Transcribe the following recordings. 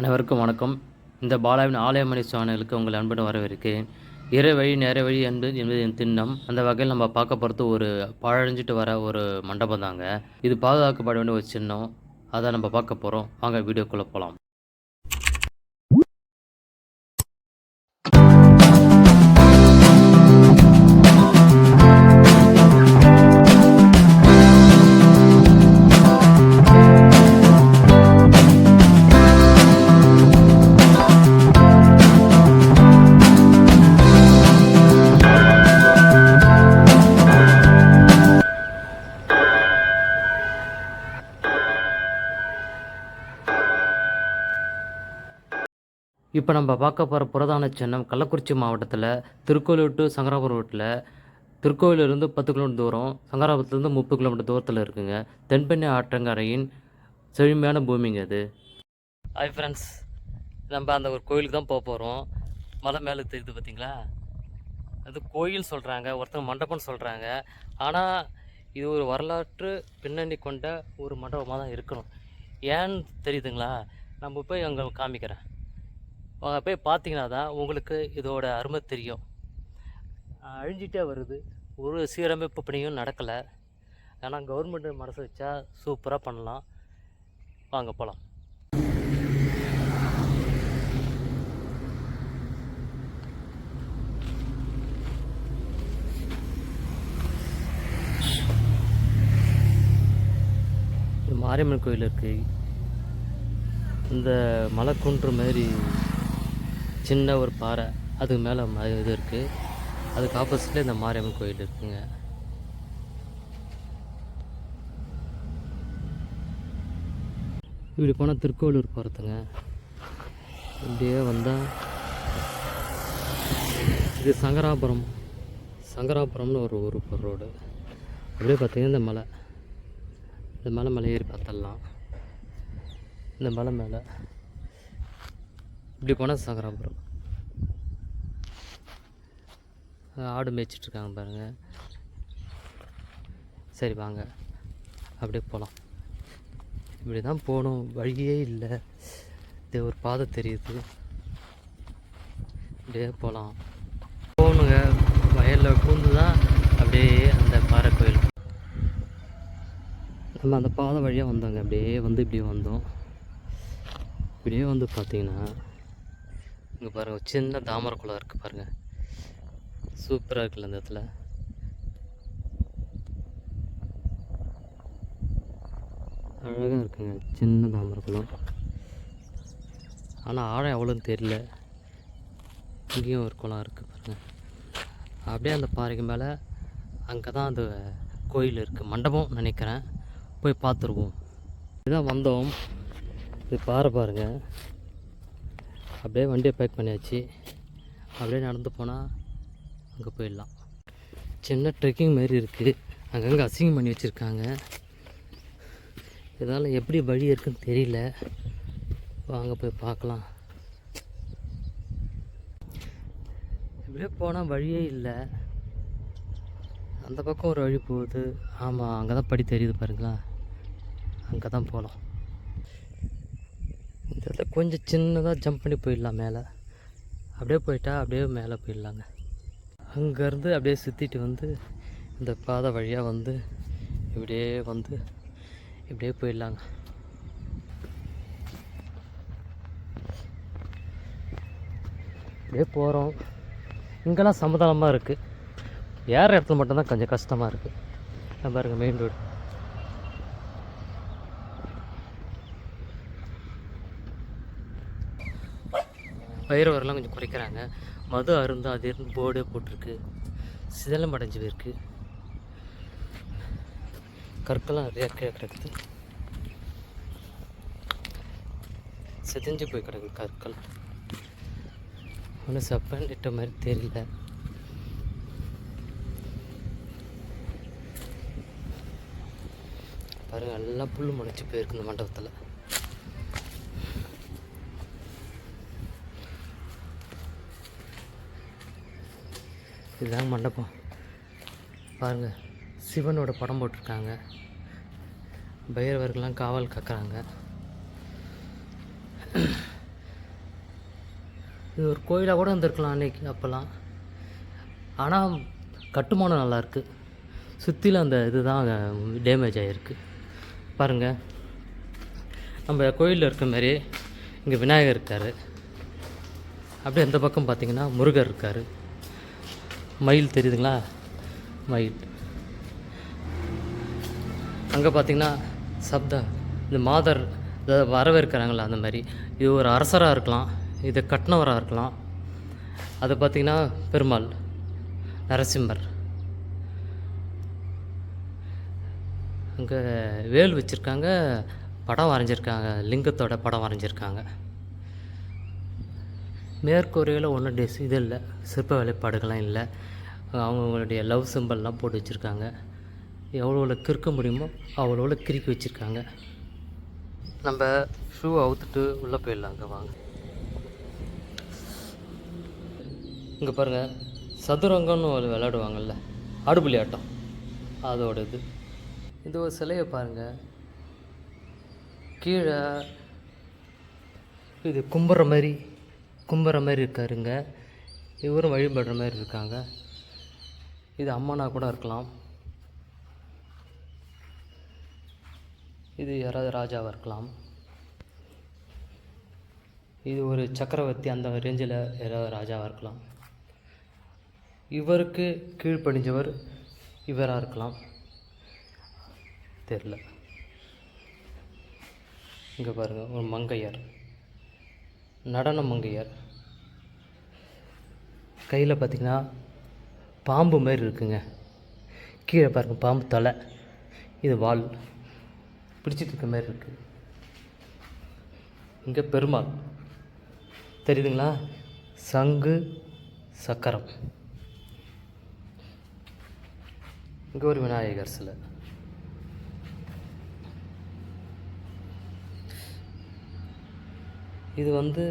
அனைவருக்கும் வணக்கம். இந்த பாலாவின் ஆலயமணி சேனலுக்கு உங்கள் அன்புடன் வரவேற்கிறேன். இறை வழி நேர வழி என்பது என்பது என் திண்ணம். அந்த வகையில் நம்ம பார்க்க போகிறது ஒரு பழழிஞ்சிட்டு வர ஒரு மண்டபம் தாங்க. இது பாதுகாக்கப்பட வேண்டிய ஒரு சின்னம். அதை நம்ம பார்க்க போகிறோம் வாங்க வீடியோக்குள்ளே போகலாம் இப்போ நம்ம பார்க்க போகிற புரதான சின்னம் கள்ளக்குறிச்சி மாவட்டத்தில் திருக்கோயிலூர் டு சங்கராபுரம் ரோட்டில் திருக்கோயிலிருந்து பத்து கிலோமீட்டர் தூரம் சங்கராபுரத்துலேருந்து முப்பது கிலோமீட்டர் தூரத்தில் இருக்குங்க. தென்பெண்ணை ஆற்றங்கரையின் செழுமையான பூமிங்க அது. ஹாய் ஃப்ரெண்ட்ஸ் நம்ம அந்த ஒரு கோயிலுக்கு தான் போக போகிறோம் மலை மேலே தெரியுது பார்த்தீங்களா அது கோயில் சொல்கிறாங்க ஒருத்தர் மண்டபம்னு சொல்கிறாங்க ஆனால் இது ஒரு வரலாற்று பின்னணி கொண்ட ஒரு மண்டபமாக தான் இருக்கணும். ஏன்னு தெரியுதுங்களா? நம்ம போய் அங்கே காமிக்கிறேன். போய் பார்த்தீங்கன்னா தான் உங்களுக்கு இதோட அருமை தெரியும். அழிஞ்சிட்டே வருது. ஒரு சீரமைப்பு பணியும் நடக்கலை. ஆனால் கவர்மெண்ட் மனசு வச்சா சூப்பராக பண்ணலாம். வாங்க போகலாம் மாரியம்மன் கோயில் இருக்குது இந்த மலைக்குன்று மாதிரி சின்ன ஒரு பாறை அதுக்கு மேலே ம இது இருக்குது அதுக்கு ஆப்போசிட்டில் இந்த மாரியம்மன் கோயில் இருக்குங்க. இப்படி போனால் திருக்கோவிலூர் போகிறதுங்க இப்படியே வந்தால் இது சங்கராபுரம். சங்கராபுரம்னு ஒரு ஊர் ஒரு ரோடு. அப்படியே பார்த்தீங்கன்னா இந்த மலை. இந்த மலை மலை ஏறி பார்த்தரலாம் இந்த மலை மேலே. இப்படி போனால் சங்கராபுரம் ஆடு மேய்ச்சிட்ருக்காங்க பாருங்கள் சரி வாங்க. அப்படியே போகலாம் இப்படி தான் போகணும். வழியே இல்லை. இது ஒரு பாதை தெரியுது. அப்படியே போகலாம் போகணுங்க. வயலில் பூந்து தான் அப்படியே அந்த பாறை கோயில். நம்ம அந்த பாதை வழியாக வந்தோங்க. அப்படியே வந்து இப்படியே வந்தோம். இப்படியே வந்து பார்த்தீங்கன்னா இங்கே பாருங்கள் சின்ன தாமரை குளம் இருக்குது பாருங்கள் சூப்பராக இருக்குல்ல இந்த இடத்துல. அழகாக இருக்குங்க சின்ன தாமரை குளம். ஆனால் ஆழம் எவ்வளோன்னு தெரியல. இங்கேயும் ஒரு குளம் இருக்குது பாருங்கள் அப்படியே அந்த பாறைக்கு மேலே அங்கே தான் அந்த கோயில் இருக்குது மண்டபம் நினைக்கிறேன். போய் பார்த்துருவோம். இதுதான் வந்தோம் இது பாறை பாருங்கள் அப்படியே வண்டியை பேக் பண்ணியாச்சு. அப்படியே நடந்து போனால் அங்கே போயிடலாம். சின்ன ட்ரெக்கிங் மாதிரி இருக்குது அங்கங்கே அசிங்கம் பண்ணி வச்சுருக்காங்க. இதனால் எப்படி வழி இருக்குன்னு தெரியல. வாங்க போய் பார்க்கலாம். இப்படியே போனால் வழியே இல்லை. அந்த பக்கம் ஒரு வழி போகுது. ஆமாம் அங்கே தான் படி தெரியுது பாருங்களா அங்கே தான் போகலாம் இந்த இடத்துல கொஞ்சம் சின்னதாக ஜம்ப் பண்ணி போயிடலாம் மேலே. அப்படியே போயிட்டா அப்படியே மேலே போயிடலாங்க. அங்கேருந்து அப்படியே சுற்றிட்டு வந்து இந்த பாதை வழியாக வந்து இப்படியே வந்து இப்படியே போயிடலாங்க. அப்படியே போகிறோம் இங்கெல்லாம் சமதளமாக இருக்குது ஏற இடத்துல மட்டும்தான் கொஞ்சம் கஷ்டமாக இருக்குது பாருங்க மெயின் ரோடு பயிரவரெல்லாம் கொஞ்சம் குறைக்கிறாங்க. மது அருந்தா அது இருந்து போர்டே போட்டிருக்கு. சிதலம் அடைஞ்சு போயிருக்கு. கற்கெல்லாம் நிறையா கீழே கிடக்குது. செதிஞ்சு போய் கிடக்கு கற்கள். ஒன்றும் சப்பன் இட்ட மாதிரி தெரியல. பாருங்கள் எல்லாம் புல் முளைச்சி போயிருக்கு இந்த மண்டபத்தில். இதுதாங்க மண்டபம். பாருங்கள் சிவனோட படம் போட்டிருக்காங்க. பைரவர்கள்லாம் காவல் காக்குறாங்க. இது ஒரு கோயிலாக கூட இருந்திருக்கலாம் அன்னைக்கு அப்போல்லாம். ஆனால் கட்டுமானம் நல்லாயிருக்கு சுற்றிலும் அந்த இதுதான் டேமேஜ் ஆகிருக்கு பாருங்கள் நம்ம கோயிலில் இருக்க மாதிரி இங்கே விநாயகர் இருக்கார். அப்படியே அந்த பக்கம் பார்த்திங்கன்னா முருகர் இருக்கார். மயில் தெரியுதுங்களா? மயில். அங்கே பார்த்தீங்கன்னா சப்தா இந்த மாதர் இதை வரவேற்கிறாங்களா அந்த மாதிரி. இது ஒரு அரசராக இருக்கலாம் இது கட்டினவராக இருக்கலாம். அது பார்த்திங்கன்னா பெருமாள் நரசிம்மர். அங்கே வேல் வச்சுருக்காங்க படம் வரைஞ்சிருக்காங்க லிங்கத்தோட படம் வரைஞ்சிருக்காங்க. மேற்கொரியாவில் ஒன்றும் டிஸ் இது இல்லை. சிற்ப வேலைப்பாடுகள்லாம் இல்லை. அவங்களுடைய லவ் சிம்பிள்லாம் போட்டு வச்சுருக்காங்க. எவ்வளோ கிறுக்க முடியுமோ அவ்வளோ கிறுக்கி வச்சுருக்காங்க. நம்ம ஷூ அவுத்துட்டு உள்ளே போயிடலாம். அங்கே வாங்க. இங்கே பாருங்கள் சதுரங்கம்னு ஒரு விளையாடுவாங்கள்ல ஆடுபுலி ஆட்டம். அதோட இது இந்த ஒரு சிலையை பாருங்கள் கீழே இது கும்புற மாதிரி கும்புற மாதிரி இருக்காருங்க இவரும் வழிபடுற மாதிரி இருக்காங்க இது அம்மனா கூட இருக்கலாம். இது யாராவது ராஜாவாக இருக்கலாம். இது ஒரு சக்கரவர்த்தி அந்த ரேஞ்சில் யாராவது ராஜாவாக இருக்கலாம். இவருக்கு கீழ்ப்படிஞ்சவர் இவராக இருக்கலாம். தெரில. இங்கே பாருங்கள் ஒரு மங்கையர். நடன மங்கையர். கையில் பார்த்தீங்கன்னா பாம்பு மாதிரி இருக்குங்க. கீழே பாருங்கள் பாம்பு தலை. இது வால். பிடிச்சிட்டு இருக்க மாதிரி இருக்குது இங்கே பெருமாள். தெரியுதுங்களா? சங்கு சக்கரம். இங்கே ஒரு விநாயகர் சிலை. இது வந்து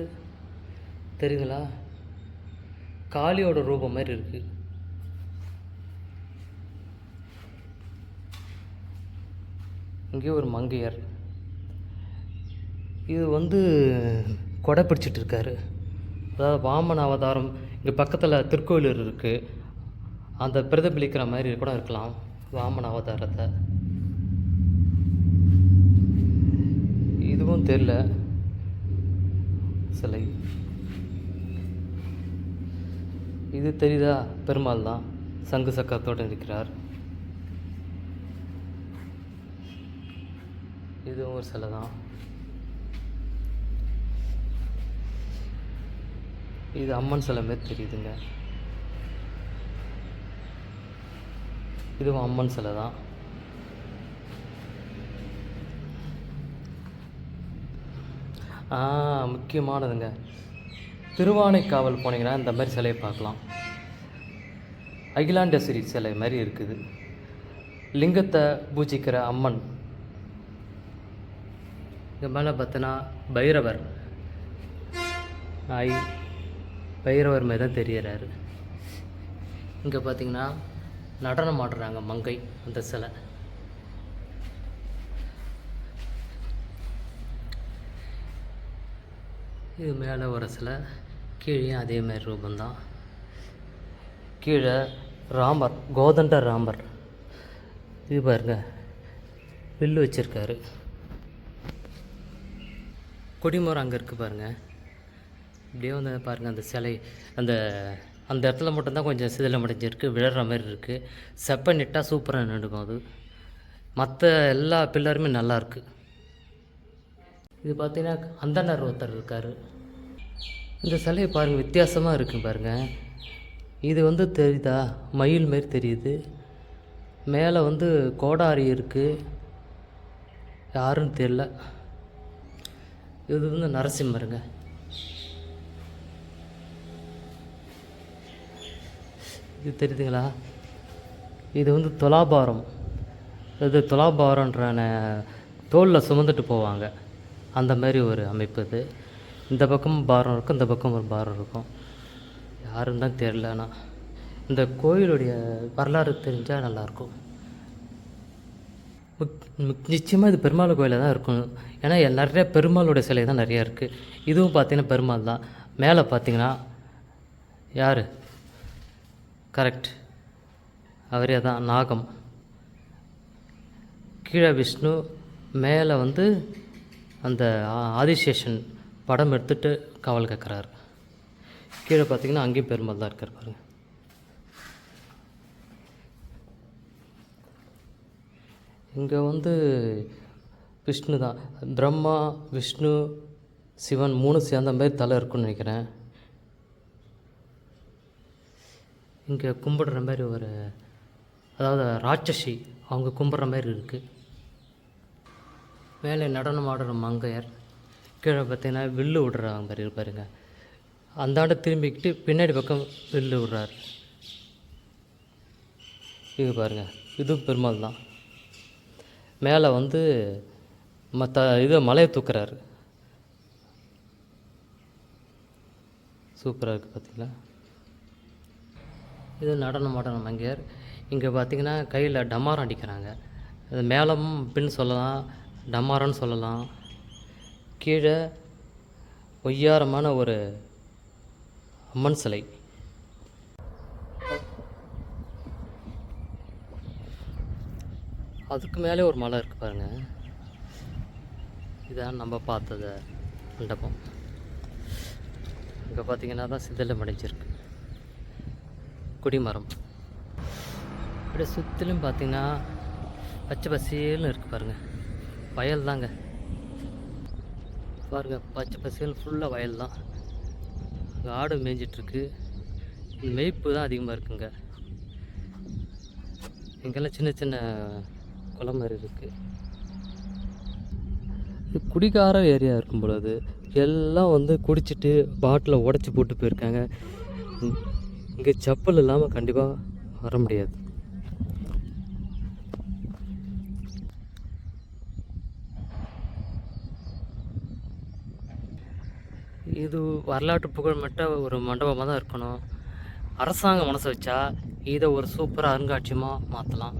தெரியுதுங்களா? காளியோட ரூபம் மாதிரி இருக்குது இங்கே ஒரு மங்கையர். இது வந்து கொடை பிடிச்சிட்டு இருக்காரு. அதாவது வாமன அவதாரம் இங்கே பக்கத்தில் திருக்கோயிலூர் இருக்குது அந்த பிரதிபலிக்கிற மாதிரி கூட இருக்கலாம் வாமன அவதாரத்தை. இதுவும் தெரில சிலை. இது தெரியுதா பெருமாள் தான் சங்கு சக்கரத்தோடு இருக்கிறார். இதுவும் ஒரு சிலை தான். இது அம்மன் சிலை மாதிரி தெரியுதுங்க. இதுவும் அம்மன் சிலை தான். முக்கியமானதுங்க. திருவானைக்காவல் போனீங்கன்னா இந்த மாதிரி சிலையை பார்க்கலாம். அகிலாண்டேஸ்வரி சிலை மாதிரி இருக்குது. லிங்கத்தை பூஜிக்கிற அம்மன். இங்கே மேலே பார்த்தோன்னா பைரவர். ஐ பைரவர் மாதிரி தான் தெரியறாரு. இங்கே பார்த்தீங்கன்னா நடனம் ஆடுறாங்க மங்கை அந்த சிலை. இது மேலே ஒரு சிலை. கீழே அதே மாதிரி ரூபந்தான் கீழே ராமர் கோதண்ட ராமர். இது பாருங்க வில்லு வச்சிருக்காரு. கொடிமரம் அங்கே இருக்குது பாருங்கள் இப்படியே வந்து பாருங்கள் அந்த சிலை அந்த அந்த இடத்துல மட்டும்தான் கொஞ்சம் சிதிலம் அடைஞ்சிருக்கு விழற மாதிரி இருக்குது செப்ப நிட்டாக சூப்பராக நின்றுக்கும் அது. மற்ற எல்லா பில்லருமே நல்லாயிருக்கு இது பார்த்திங்கன்னா அந்தனர் ஒருத்தர் இருக்கார். இந்த சிலையை பாருங்கள் வித்தியாசமாக இருக்குது பாருங்கள் இது வந்து தெரியுதா? மயில் மாரி தெரியுது. மேலே வந்து கோடாரி இருக்குது யாருன்னு தெரில இது வந்து நரசிம்மருங்க. இது தெரியுதுங்களா? இது வந்து துலாபாரம். இது துலாபாரன்ற தோளில் சுமந்துட்டு போவாங்க. அந்த மாதிரி ஒரு அமைப்பு இது. இந்த பக்கம் பாரம் இருக்கும் இந்த பக்கம் ஒரு பாரம் இருக்கும். யாருன்னு தான் தெரில ஆனால் இந்த கோயிலுடைய வரலாறு தெரிஞ்சால் நல்லாயிருக்கும். நிச்சயமாக இது பெருமாள் கோயிலில் தான் இருக்கும். ஏன்னா நிறைய பெருமாளுடைய சிலை தான் நிறையா இருக்குது இதுவும் பார்த்தீங்கன்னா பெருமாள் தான். மேலே பார்த்தீங்கன்னா யார்? கரெக்ட் அவரே தான் நாகம். கீழே விஷ்ணு மேலே வந்து அந்த ஆ- ஆதிசேஷன். படம் எடுத்துட்டு காவல் கேட்குறாரு. கீழே பார்த்தீங்கன்னா அங்கேயும் பெருமாள் தான் இருக்கார் பாருங்கள் இங்கே வந்து விஷ்ணு தான். பிரம்மா விஷ்ணு சிவன் மூணு சேர்ந்த மாதிரி தலை இருக்குன்னு நினைக்கிறேன். இங்கே கும்பிடுற மாதிரி ஒரு அதாவது ராட்சசி அவங்க கும்பிட்ற மாதிரி இருக்குது மேலே நடனம் ஆடுற மங்கையர். கீழே பார்த்தீங்கன்னா வில்லு விடுறாங்க மாதிரி இருப்பாருங்க அந்தாண்ட திரும்பிக்கிட்டு பின்னாடி பக்கம் வில்லு விடுறாரு. இது பாருங்க இதுவும் பெருமாள் தான். மேலே வந்து மற்ற இது மலையை தூக்குறாரு. சூப்பராக இருக்குது பார்த்தீங்களா இது நடனம் ஆடணும் மங்கையார் இங்கே பார்த்தீங்கன்னா கையில் டமாரம் அடிக்கிறாங்க. அது மேலமும் பின் சொல்லலாம் டமாரம்னு சொல்லலாம். கீழே ஒய்யாரமான ஒரு அம்மன் சிலை. அதுக்கு மேலே ஒரு மலை இருக்குது பாருங்க. இதான் நம்ம பார்த்தது மண்டபம். இங்கே பார்த்தீங்கன்னா தான் சிதலை அடைஞ்சிருக்கு குடிமரம். அப்படியே சுற்றிலும் பார்த்தீங்கன்னா பச்சை பசேல்னு இருக்குது பாருங்க. வயல் தாங்க பாருங்க பச்சை பசேல் ஃபுல்லாக வயல் தான் அங்கே ஆடு மேய்ஞ்சிட்ருக்கு. மேய்ப்பு தான் அதிகமாக இருக்குங்க. இங்கெல்லாம் சின்ன சின்ன குளம் மாதிரி இருக்குது குடிகார ஏரியா இருக்கும் பொழுது எல்லாம் வந்து குடிச்சிட்டு பாட்டிலை உடச்சி போட்டு போயிருக்காங்க. இங்கே செப்பல் இல்லாமல் கண்டிப்பாக வர முடியாது. இது வரலாற்று புகழ்மட்ட ஒரு மண்டபமாக தான் இருக்கணும். அரசாங்கம் மனசு வச்சா இதை ஒரு சூப்பராக அருங்காட்சியமாக மாற்றலாம்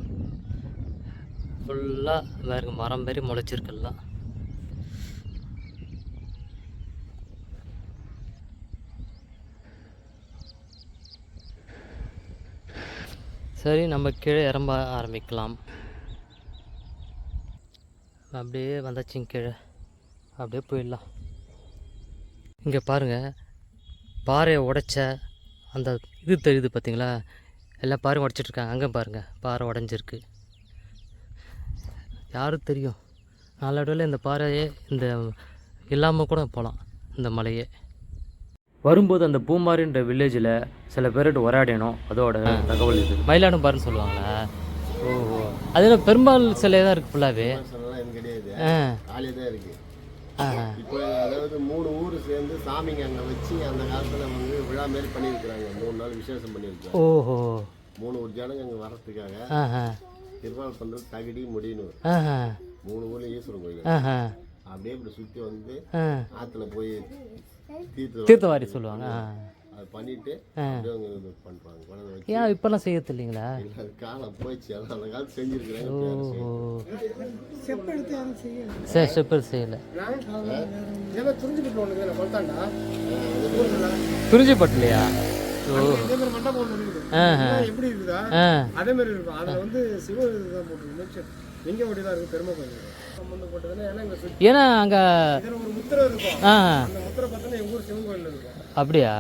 ஃபுல்லாக வேறு மரம் மாரி முளைச்சிருக்குல்லாம் சரி நம்ம கீழே இறம்ப ஆரம்பிக்கலாம். அப்படியே வந்தாச்சுங்க கீழே. அப்படியே போயிடலாம். இங்கே பாருங்கள் பாறையை உடைச்ச அந்த இது தெரியுது பார்த்தீங்களா எல்லா பாறையும் உடைச்சிட்ருக்காங்க அங்கே பாருங்கள் பாறை உடஞ்சிருக்கு. யாரும் தெரியும்? நாளடைவில் இந்த பாறையே இந்த இல்லாமல் கூட போகலாம் இந்த மலையே. வரும்போது அந்த பூமாரின்ற வில்லேஜில் சில பேர்கிட்ட உரையாடினோம். அதோட தகவல் இது. மயிலாடும்பாருன்னு சொல்லுவாங்களா? ஓஹோ. அதில் பெரும்பால் சிலை தான் இருக்குது ஃபுல்லாகவே ஆ காலியாக தான் இருக்கு ஆ. இப்போ அதாவது மூணு ஊர் சேர்ந்து சாமிங்க அங்கே வச்சு அந்த காலத்தில் வந்து விழா மாரி பண்ணியிருக்கிறாங்க. மூணு நாள் விசேஷம் பண்ணியிருக்காங்க. ஓஹோ. மூணு ஊர் ஜனங்க அங்கே வர்றதுக்காக திருவாள் பண்ணுறது தகுடி முடின்னு ஆஹா. மூணு ஊர்ல ஈஸ்வரன் கோயில். அப்படியே இப்படி சுற்றி வந்து ஆற்றுல போய் தீர்த்து தீர்த்தவாரி சொல்லுவாங்க. பண்ணிட்டு ஏன் இப்போல்லாம் செய்யறது இல்லைங்களா காலம் போயிடுச்சு. அந்த காலத்து செஞ்சுருக்கிறாங்க. ஓஹோ. சரி ஸ்டெப்பர் செய்யலை. ஆஹா. இதெல்லாம் எப்படி இருக்குதா? ஆ. அதே மாதிரி இருக்கும். அதில் வந்து சிவ இதுதான் போட்டுருக்கு. எங்கே ஒட்டி தான் இருக்கும் பெருமை கோயில் ஏன்னா அங்கே ஒரு முத்திரை இருக்கும். ஆ அந்த முத்திரை பார்த்தோன்னா எங்கள் ஊர் சிவன் கோயில் இருக்கும். அப்படியா?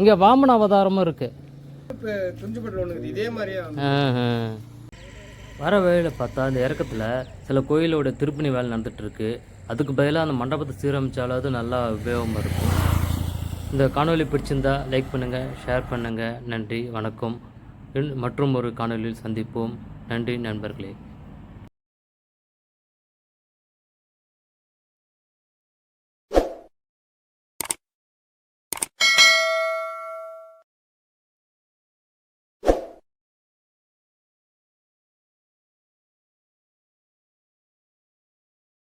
இங்கே வாமன அவதாரமும் இருக்குது இதே மாதிரியே வர வழியில் பார்த்தா இந்த இறக்கத்தில் சில கோயிலோட திருப்பணி வேலை நடந்துட்டு இருக்கு அதுக்கு பதிலாக அந்த மண்டபத்தை சீரமைச்சாலாவது நல்லா உபயோகமாக இருக்கும். இந்த காணொளி பிடிச்சிருந்தா லைக் பண்ணுங்கள் ஷேர் பண்ணுங்கள் நன்றி வணக்கம். மற்றும் ஒரு காணொளியில் சந்திப்போம். நன்றி நண்பர்களே.